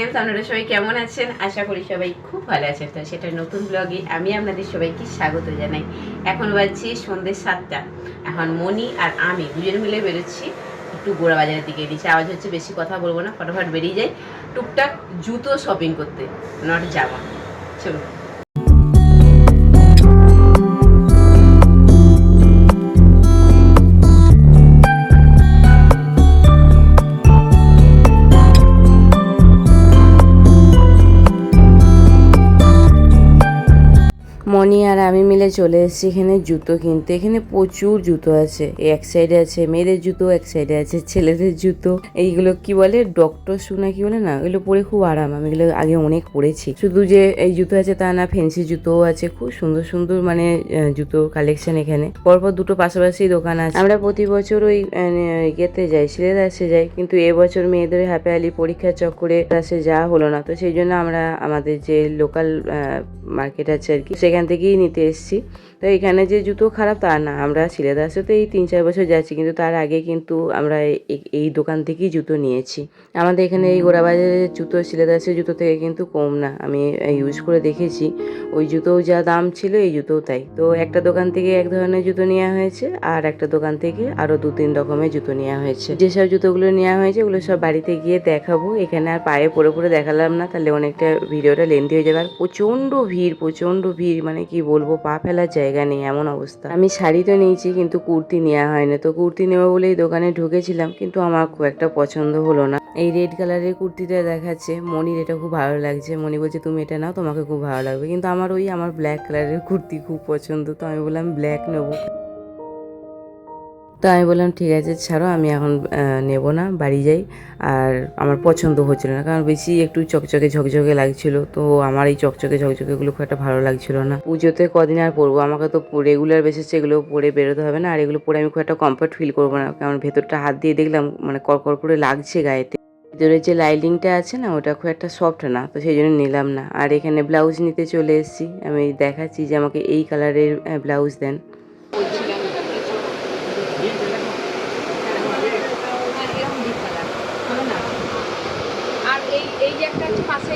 Channel. আপনারা সবাই কেমন আছেন? আশা করি সবাই খুব ভালো আছেন। তো সেটা নতুন ব্লগে আমি আপনাদের সবাইকে স্বাগত জানাই। এখন বাজছে সন্ধ্যে সাতটা। এখন মনি আর আমি দুজন মিলে বেরোচ্ছি একটু গোড়া বাজারের দিকে। নিচে আওয়াজ হচ্ছে, বেশি কথা বলব না, ফটোফট বেরিয়ে যাই। টুকটাক জুতো শপিং করতে। নট জামা চলুন। মনি আর আমি মিলে চলে এসেছি এখানে জুতো কিনতে। এখানে প্রচুর জুতো আছে। এক সাইডে আছে মেয়েদের জুতো, এক সাইডে আছে ছেলেদের জুতো। এইগুলো কি বলে? ডক্টর শু না কি বলে না? এগুলো পরে খুব আরাম। আমি এগুলো আগে অনেক পরেছি। শুধু যে এই জুতো আছে তা না ফ্যান্সি জুতোও আছে। খুব সুন্দর সুন্দর মানে জুতো কালেকশন এখানে। পরপর দুটো পাশাপাশি দোকান আছে। আমরা প্রতি বছর ওই ইয়েতে যাই, সিলেদাসে যাই। কিন্তু এবছর মেয়েদের হ্যাপি আলি পরীক্ষার চক্করে দাসে যাওয়া হলো না। তো সেই জন্য আমরা আমাদের যে লোকাল মার্কেট আছে আর কি, সেখান থেকেই নিতে এসেছি। তো এখানে যে জুতো খারাপ তা না আমরা সিলেদাসে তো এই তিন চার বছর যাচ্ছি কিন্তু তার আগে কিন্তু আমরা এই- দোকান থেকেই জুতো নিয়েছি। আমাদের এখানে এই গোড়াবাজারের জুতো সিলেদাসের জুতো থেকে কিন্তু কম না আমি ইউজ করে দেখেছি। ওই জুতোও যা দাম ছিল এই জুতোও তাই। তো একটা দোকান থেকে এক ধরনের জুতো নেওয়া হয়েছে আর একটা দোকান থেকে আরও দু তিন রকমের জুতো নেওয়া হয়েছে। যেসব জুতোগুলো নেওয়া হয়েছে ওগুলো সব বাড়িতে গিয়ে দেখাবো। এখানে আর পায়ে পরে পরে দেখালাম না তাহলে অনেকটা ভিডিওটা লেন্দি হয়ে যাবে। আর প্রচণ্ড ভিড় প্রচণ্ড ভিড় মানে কি বলব পা ফেলার জায়গা নেই, এমন অবস্থা। আমি শাড়ি তো নিয়েছি, কিন্তু কুর্তি নেওয়া হয়নি। তো কুর্তি নেব বলেই দোকানে ঢুকেছিলাম, কিন্তু আমার খুব একটা পছন্দ হলো না। এই রেড কালারের কুর্তিটা দেখাচ্ছে, মনির এটা খুব ভালো লাগছে। মনি বলছে, তুমি এটা নাও, তোমাকে খুব ভালো লাগবে। কিন্তু আমার ওই, আমার ব্ল্যাক কালারের কুর্তি খুব পছন্দ, তো আমি বললাম, ব্ল্যাক নেব। তো আমি বললাম, ঠিক আছে, ছাড়ো, আমি এখন নেব না, বাড়ি যাই। আর আমার পছন্দ হচ্ছিল না, কারণ বেশি একটু চকচকে ঝকঝকে লাগছিল। তো আমার এই চকচকে ঝকঝকেগুলো খুব একটা ভালো লাগছিল না। পুজোতে কদিন আর পরবো? আমাকে তো রেগুলার বেসিসে এগুলো পরে বেরোতে হবে না, আর এগুলো পরে আমি খুব একটা কমফর্ট ফিল করব না। কারণ ভেতরটা হাত দিয়ে দেখলাম মানে কড়কড় করে লাগছে গায়েতে। ভিতরে যে লাইলিংটা আছে না, ওটা খুব একটা সফট না, তো সেই জন্য নিলাম না। আর এখানে ব্লাউজ নিতে চলে এসেছি। আমি দেখাচ্ছি যে আমাকে এই কালারের ব্লাউজ দেন। আর এই এই যে একটা আছে পাশে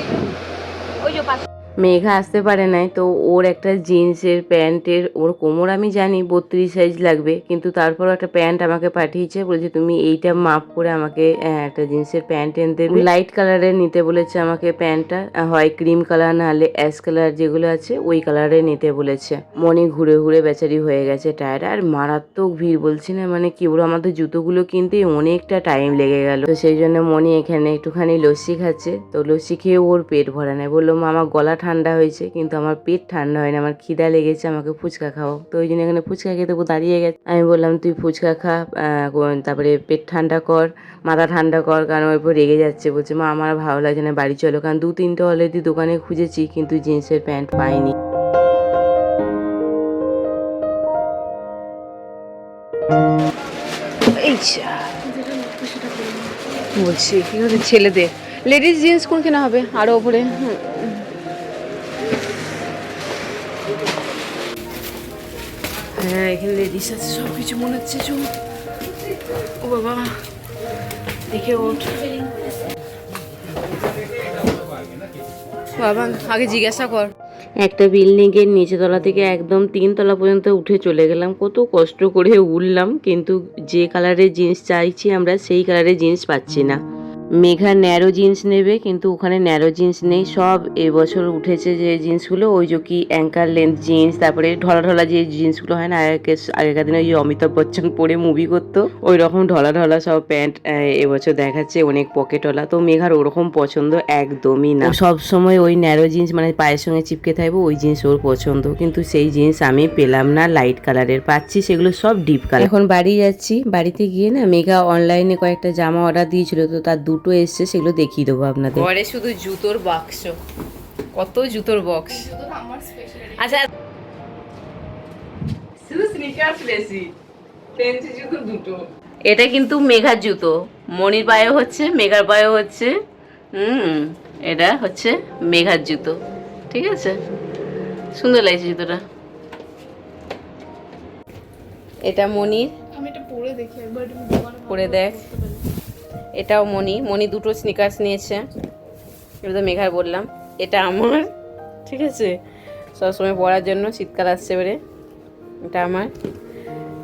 ওই যে পাশে। মেঘা আসতে পারে নাই, তো ওর একটা জিন্সের প্যান্টের ওর কোমর আমি জানি বত্রিশ সাইজ লাগবে, কিন্তু তারপর একটা প্যান্ট আমাকে পাঠিয়েছে, বলেছে তুমি এইটা মাপ করে আমাকে একটা জিন্সের প্যান্ট এনে দেবে লাইট কালারের নিতে বলেছে আমাকে প্যান্টটা হয় ক্রিম কালার না হলে অ্যাশ কালার যেগুলো আছে ওই কালারে নিতে বলেছে। মনে ঘুরে ঘুরে বেচারি হয়ে গেছে টায়ার আর মারাত্মক ভিড় বলছি না মানে কি বলব, আমাদের জুতোগুলো কিনতে অনেকটা টাইম লেগে গেল। তো সেই জন্য মনি এখানে একটুখানি লস্যি খাচ্ছে, তো লস্যি খেয়ে ওর পেট ভরে নেয় বলল মা আমার গলা ঠান্ডা হয়েছে, কিন্তু আমার পেট ঠান্ডা হয় না আমার খিদা লেগেছে, আমাকে ফুচকা খাও। তো ওই জন্য এখানে ফুচকা খেতে দাঁড়িয়ে গেছে। আমি বললাম, তুই ফুচকা খা তারপরে পেট ঠান্ডা কর, মাথা ঠান্ডা কর, কারণ উপর রেগে যাচ্ছে। বলছে, মা, আমার ভালো লাগছে না, বাড়ি চলো। কারণ দু তিনটে অলরেডি দোকানে খুঁজেছি, কিন্তু জিন্সের প্যান্ট পাইনি। বলছি, কি হচ্ছে ছেলেদের? লেডিস জিন্স কোন কেনা হবে? আরও ওপরে। হ্যাঁ এখানে লেডিস আছে সব কিছু মনে হচ্ছে চুম ও বাবা, দেখে ওঠ। বাবা, আগে জিজ্ঞাসা কর। একটা বিল্ডিং এর নিচে তলা থেকে একদম তিন তলা পর্যন্ত উঠে চলে গেলাম। কত কষ্ট করে উঠলাম, কিন্তু যে কালারের জিন্স চাইছি আমরা, সেই কালারের জিন্স পাচ্ছি না। মেঘা ন্যারো জিন্স নেবে কিন্তু ওখানে ন্যারো জিন্স নেই। সব এবছর উঠেছে যে জিন্সগুলো ওই যে কি অ্যাঙ্কার লেন্থ জিন্স তারপরে ঢলা ঢলা যে জিন্সগুলো হয় না আগে আগেকার দিনে ওই অমিতাভ বচ্চন পরে মুভি করতো ওই রকম ঢলা ঢলা সব প্যান্ট এবছর দেখাচ্ছে অনেক পকেটওয়ালা তো মেঘার ওরকম পছন্দ একদমই না। সব সময় ওই ন্যারো জিন্স মানে পায়ের সঙ্গে চিপকে থাকবে ওই জিন্স ওর পছন্দ। কিন্তু সেই জিন্স আমি পেলাম না লাইট কালারের পাচ্ছি সেগুলো সব ডিপ কালার এখন বাড়ি যাচ্ছি। বাড়িতে গিয়ে না মেঘা অনলাইনে কয়েকটা জামা অর্ডার দিয়েছিল তো তার দুটো এসছে সেগুলো দেখিয়ে দেবো আপনাদের। ঘরে শুধু জুতোর বাক্স কত জুতোর বক্স আচ্ছা এটা কিন্তু মেঘার জুতো। মনির পায়ে হচ্ছে মেঘার পায়ে হচ্ছে। হুম এটা হচ্ছে মেঘার জুতো। ঠিক আছে? সুন্দর লাগছে জুতোটা। এটা মনির। আমি এটা পরে দেখি একবার পরে দেখ। এটাও মনি মনি দুটো স্নিকার্স নিয়েছে। এটা তো মেঘার বললাম এটা আমার। ঠিক আছে? সবসময় পরার জন্য শীতকাল আসছে এবারে। এটা আমার।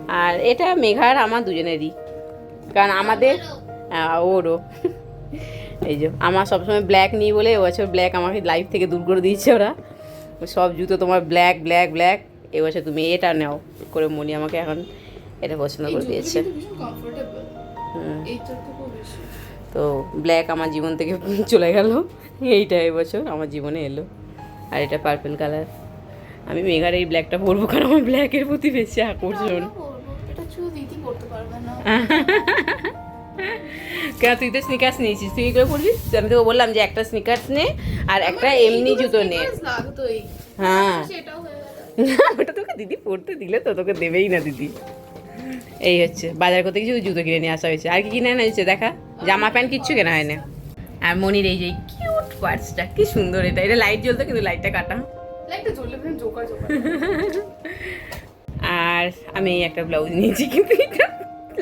আর এটা মেঘার আমার দুজনেরই। কারণ আমাদের হ্যাঁ, ওরও। এই যে আমার সবসময় ব্ল্যাক নিই বলে এবছর ব্ল্যাক আমাকে লাইফ থেকে দূর করে দিয়েছে ওরা। সব জুতো তোমার ব্ল্যাক ব্ল্যাক ব্ল্যাক এবছর তুমি এটা নাও করে মনি আমাকে এখন এটা পছন্দ করে দিয়েছে। হুম। তো ব্ল্যাক আমার জীবন থেকে চলে গেল। এইটা এবছর আমার জীবনে এলো। আর এটা পার্পল কালার আমি মেঘার এই ব্ল্যাকটা পরবো কারণ আমার ব্ল্যাকের প্রতি বেশি আকর্ষণ। কেন তুই তো স্নিকার্স নিয়েছিস। তুই করে পরবি? আমি তোকে বললাম যে একটা স্নিকার্স নে আর একটা এমনি জুতো নে। হ্যাঁ। ওটা তোকে দিদি পড়তে দিলে তো তোকে দেবেই না দিদি। এই হচ্ছে বাজার করতে কিছু জুতো কিনে নিয়ে আসা হয়েছে। আর কি কিনে আনা হয়েছে দেখা? জামা প্যান্ট কিচ্ছু কেনা হয় না। আর মনির এই যে কিউট পার্টসটা কি সুন্দর এটা। এটা লাইট জ্বলতো কিন্তু লাইটটা কাটা। আর আমি এই একটা ব্লাউজ নিয়েছি কিন্তু এটা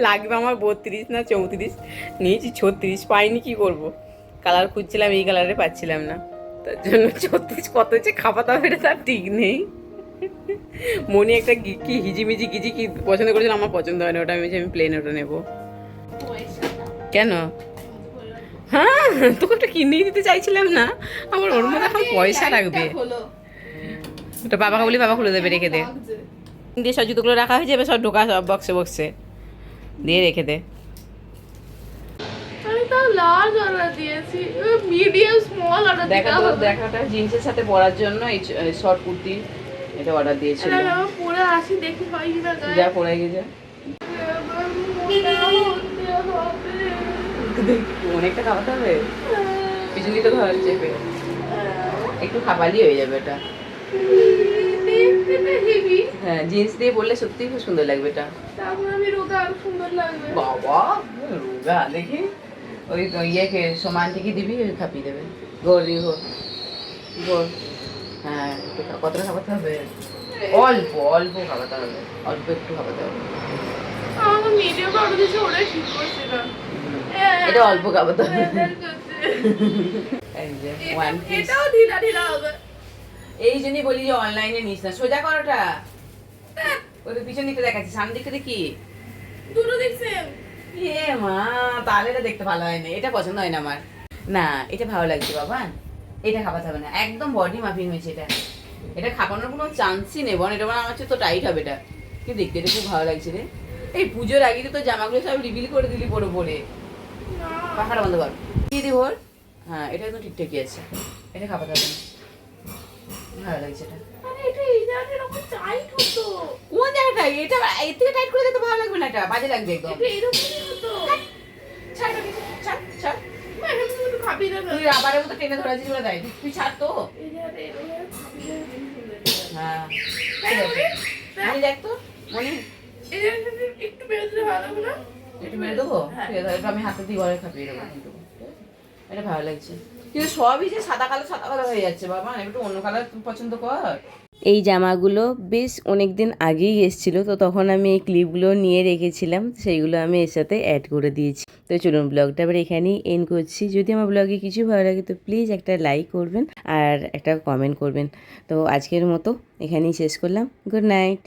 লাগবে আমার বত্রিশ না চৌত্রিশ। নিয়েছি ছত্রিশ পাইনি কি করব? কালার খুঁজছিলাম এই কালারে পাচ্ছিলাম না। তার জন্য ছত্রিশ কত হচ্ছে খাপাতে হবে এটা তার ঠিক নেই। মনে একটা কি হিজিমিজি গিজি কি পছন্দ করেছিল আমার পছন্দ হয় না ওটা আমি আমি প্লেন ওটা নেব। কেন? হ্যাঁ তোকে ওটা কিনেই দিতে চাইছিলাম না। আমার ওর মধ্যে এখন পয়সা লাগবে ওটা বাবাকে বলি বাবা খুলে দেবে রেখে দে। দিয়ে সব জুতোগুলো রাখা হয়ে যাবে সব ঢোকা সব বক্সে বক্সে দিয়ে রেখে দে। লার্জ অর্ডার দিয়েছি। মিডিয়াম স্মল অর্ডার দেখা দিতে তো দেখাটা জিন্সের সাথে পরার জন্য এই শর্ট কুর্তি। এটা অর্ডার দিয়েছিল। পরে আসি দেখি হয় গায়ে যা পরে গেছে। অনেকটা খাওয়াতে হবে? পিছন দিকে ঘর চেপে। একটু খাবারই হয়ে যাবে এটা। হ্যাঁ জিন্স দিয়ে পরলে সত্যি খুব সুন্দর লাগবে এটা। বাবা রোগা দেখি। ওই ইয়েকে সমান থেকে দিবি খাপিয়ে দেবে। গরি হো গোল। হ্যাঁ কতটা খাওয়াতে হবে? অল্প অল্প খাওয়াতে হবে অল্প একটু খাওয়াতে হবে। এটা অল্প খাওয়াতে হবে। এই জন্যই বলি যে অনলাইনে নিস না। সোজা করোটা ওই তো পিছন দিকটা দেখাচ্ছি সামনে দিকটা দেখি। দুটো দেখছেন এ মা তাহলে এটা দেখতে ভালো হয় না। এটা পছন্দ হয় না আমার। না এটা ভালো লাগছে বাবা। এটা খাওয়াতে হবে না। একদম বডি মাফিং হয়েছে এটা। এটা খাপানোর কোনো চান্সই নেই। বন এটা মানে আমার তো টাইট হবে এটা। কিন্তু দেখতে এটা খুব ভালো লাগছে রে। এই পুজোর আগে তো তোর জামাগুলো সব রিভিল করে দিলি পরে পরে। না পাখাটা বন্ধ কর। দিয়ে দিব হ্যাঁ এটা একদম ঠিকঠাকই আছে। এটা খাপাতে হবে না। ভালো লাগছে এটা। কোন জায়গাটা? এটা এর থেকে টাইট করে দিতে ভালো লাগবে না এটা। বাজে লাগবে একদম। ছাড় ছাড়। হ্যাঁ আমি হাতে দিয়ে খাপিয়ে দেবো। এটা ভালো লাগছে। কিন্তু সবই যে সাদা কালো সাদা কালো হয়ে যাচ্ছে, বাবা। একটু অন্য কালার পছন্দ কর। এই জামাগুলো বেশ অনেক দিন আগেই এসেছিল, তো তখন আমি এই ক্লিপগুলো নিয়ে রেখেছিলাম, সেইগুলো আমি এর সাথে অ্যাড করে দিয়েছি। তো চলুন ব্লগটা আবার এখানেই এন্ড করছি। যদি আমার ব্লগে কিছু ভালো লাগে, তো প্লিজ একটা লাইক করবেন আর একটা কমেন্ট করবেন। তো আজকের মতো এখানেই শেষ করলাম। Good night